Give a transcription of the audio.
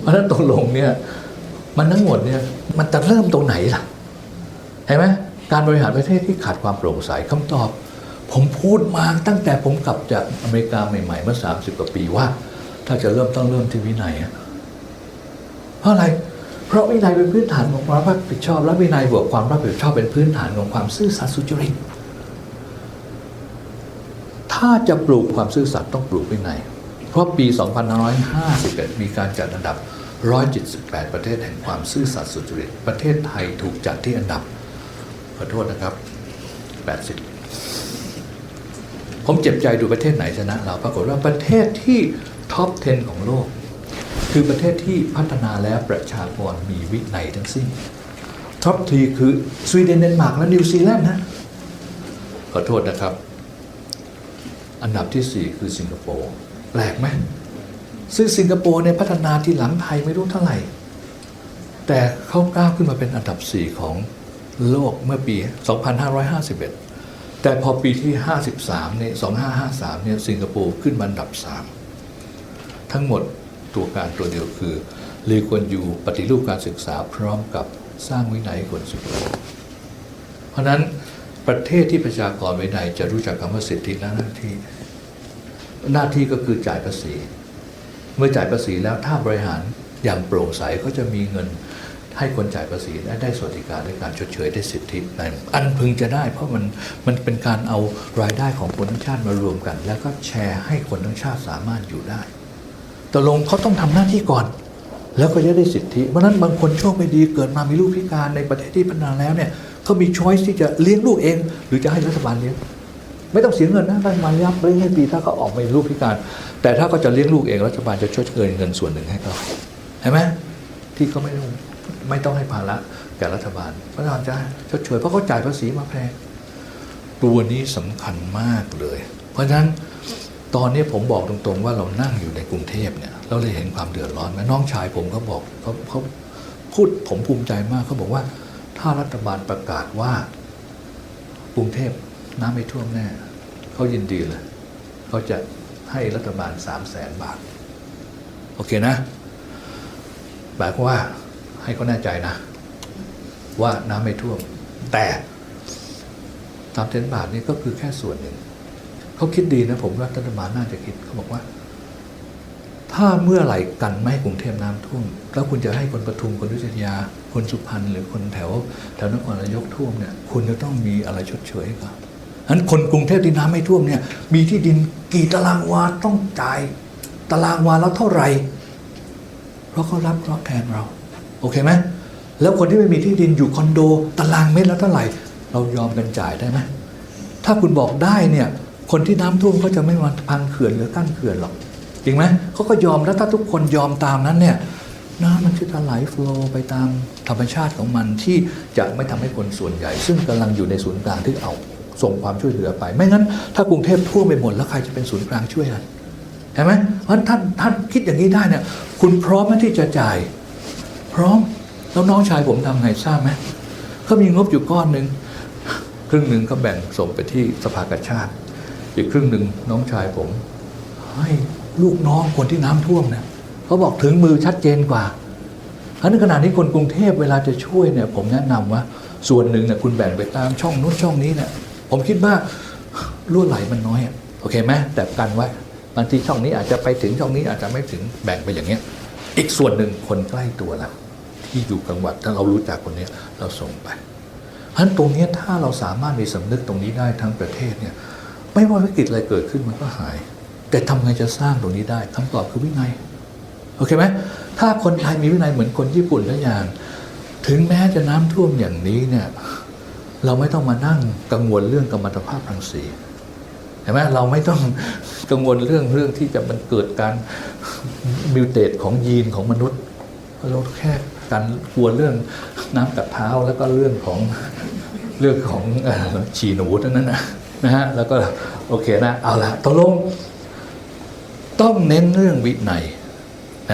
เพราะฉะนั้นตกลงเนี่ยมันทั้งหมดเนี่ยมันจะเริ่มตรงไหนล่ะเห็นไหมการบริหารประเทศที่ขาดความโปร่งใสคำตอบ ผมพูดมาตั้งแต่ผมกลับจากอเมริกาใหม่ๆเมื่อ 30 กว่าปีว่า ถ้าจะเริ่มต้องเริ่มที่วินัยเพราะอะไร เพราะวินัยเป็นพื้นฐานของความรับผิดชอบ และวินัยบวกความรับผิดชอบเป็นพื้นฐานของความซื่อสัตย์สุจริตถ้าจะปลูกความซื่อสัตย์ต้องปลูกวินัย เพราะปี 2551 มีการจัดอันดับ 178 ประเทศแห่งความซื่อสัตย์สุจริต ประเทศไทยถูกจัดที่อันดับ ขอโทษนะครับ 80 ผมเจ็บใจดูประเทศไหนชนะเรา ปรากฏว่าประเทศที่ท็อป 10 ของโลก คือประเทศที่พัฒนาแล้วประชากรมีวินัยทั้งสิ้น ท็อปทีคือสวีเดนเดนมาร์กและนิวซีแลนด์นะ ขอโทษนะครับ อันดับที่ 4 คือสิงคโปร์ แปลกไหมซึ่งสิงคโปร์เนี่ยพัฒนาที่หลังไทยไม่รู้เท่าไหร่ แต่เขาก้าวขึ้นมาเป็นอันดับ 4 ของโลกเมื่อปี 2551 แต่พอปีที่ 53เนี่ย2553เนี่ยสิงคโปร์ขึ้นมาอันดับ 3 ทั้งหมดตัวการตัวเดียวคือลีกวนยูปฏิรูปการศึกษาพร้อมกับสร้างวินัยคนสิงคโปร์เพราะนั้นประเทศที่ประชากรวินัยจะรู้จักคำว่าสิทธิและหน้าที่ หน้าที่ก็คือจ่ายภาษี เมื่อจ่ายภาษีแล้วถ้าบริหารอย่างโปร่งใสก็จะมีเงินให้คนจ่ายภาษีและได้สวัสดิการในการชดเชยได้สิทธิในอันพึงจะได้ เพราะมันมันเป็นการเอารายได้ของคนทั้งชาติมารวมกัน แล้วก็แชร์ให้คนทั้งชาติสามารถอยู่ได้ตกลงเขาต้องทำหน้าที่ก่อน แล้วก็จะได้สิทธิเพราะนั้นบางคนโชคไม่ดีเกิดมามีลูกพิการในประเทศที่พัฒนาแล้วเนี่ยเขามีช้อยที่จะเลี้ยงลูกเอง หรือจะให้รัฐบาลเลี้ยง ไม่ต้องเสียเงินนะรัฐบาลรับเลี้ยงให้ปีถ้าเขาออกมาลูกพิการ แต่ถ้าเขาจะเลี้ยงลูกเองรัฐบาลจะชดเชยเงินส่วนหนึ่งให้เขาเห็นไหมที่เขาไม่ต้องไม่ต้องให้ภาระแก่รัฐบาลรัฐบาลจะชดเชยเพราะเขาจ่ายภาษีมาแพงตัวนี้สำคัญมากเลย เพราะฉะนั้นตอนนี้ผมบอกตรงๆ ว่าเรานั่งอยู่ในกรุงเทพเนี่ยเราเลยเห็นความเดือดร้อนไหมน้องชายผมเขาบอกเขาเขาพูดผมภูมิใจมากเขาบอกว่า ถ้ารัฐบาลประกาศว่ากรุงเทพ น้ำไม่ท่วมแน่เขายินดีเลยเขาจะให้รัฐบาลสามแสนบาท โอเคนะหมายความว่าให้เขาแน่ใจนะ ว่าน้ำไม่ท่วม แต่สามแสนบาทนี่ก็คือแค่ส่วนหนึ่ง เขาคิดดีนะผมว่ารัฐบาลน่าจะคิดเขาบอกว่า ถ้าเมื่อไหร่กันไม่ให้กรุงเทพน้ำท่วม แล้วคุณจะให้คนปทุมคนอยุธยา คนสุพรรณหรือคนแถวแถวนครนายกท่วมเนี่ย คุณจะต้องมีอะไรชดเชยให้เขา ฉะนั้นคนกรุงเทพที่น้ำไม่ท่วมเนี่ยมีที่ดินกี่ตารางวาต้องจ่ายตารางวาแล้วเท่าไหร่ เพราะเขารับเคราะห์แทนเรา โอเคไหมแล้วคนที่ไม่มีที่ดินอยู่คอนโด ตารางเมตรแล้วเท่าไหร่ เรายอมกันจ่ายได้ไหมถ้าคุณบอกได้เนี่ยคนที่น้ำท่วมก็จะไม่มาพังเขื่อนหรือกั้นเขื่อนหรอกจริงไหมเขาก็ยอมแล้วถ้าทุกคนยอมตามนั้นเนี่ยน้ำมันจะไหลฟลอไปตามธรรมชาติของมันที่จะไม่ทำให้คนส่วนใหญ่ ซึ่งกำลังอยู่ในศูนย์กลางที่เอา ส่งความช่วยเหลือไป ไม่งั้น ถ้ากรุงเทพท่วมไปหมดแล้วใครจะเป็นศูนย์กลางช่วยกันเห็นไหมเพราะท่านท่านคิดอย่างนี้ได้เนี่ยคุณพร้อมไหมที่จะจ่าย พร้อมแล้วน้องชายผมทำไงทราบไหมเขามีงบอยู่ก้อนหนึ่งครึ่งหนึ่งก็แบ่งส่งไปที่สภากาชาติ อีกครึ่งหนึ่งน้องชายผมให้ลูกน้องคนที่น้ำท่วมเนี่ยเขาบอกถึงมือชัดเจนกว่าเพราะนั้นขณะนี้คนกรุงเทพเวลาจะช่วยเนี่ยผมแนะนำว่าส่วนหนึ่งเนี่ยคุณแบ่งไปตามช่องนู้นช่องนี้เนี่ย ผมคิดว่ารั่วไหลมันน้อยอะโอเคไหมแต่กันไว้บางทีช่องนี้อาจจะไปถึงช่องนี้อาจจะไม่ถึงแบ่งไปอย่างเงี้ย อีกส่วนหนึ่งคนใกล้ตัวเราที่อยู่จังหวัดถ้าเรารู้จักคนนี้เราส่งไปเพราะฉะนั้นตรงนี้ถ้าเราสามารถมีสำนึกตรงนี้ได้ทั้งประเทศเนี่ยไม่ว่าวิกฤตอะไรเกิดขึ้นมันก็หาย แต่ทำไงจะสร้างตรงนี้ได้คำตอบคือวินัยโอเคไหมถ้าคนไทยมีวินัยเหมือนคนญี่ปุ่นทุกอย่าง ถึงแม้จะน้ำท่วมอย่างนี้เนี่ย เราไม่ต้องมานั่งกังวลเรื่องกัมมันตภาพรังสีเห็นไหมเราไม่ต้องกังวลเรื่องเรื่องที่จะมันเกิดการมิวเตตของยีนของมนุษย์เราแค่การกลัวเรื่องน้ำกัดเท้าแล้วก็เรื่องของเรื่องของอฉี่หนูเท่านั้นนะนะฮะแล้วก็โอเคนะเอาละตกลงต้องเน้นเรื่องวินัย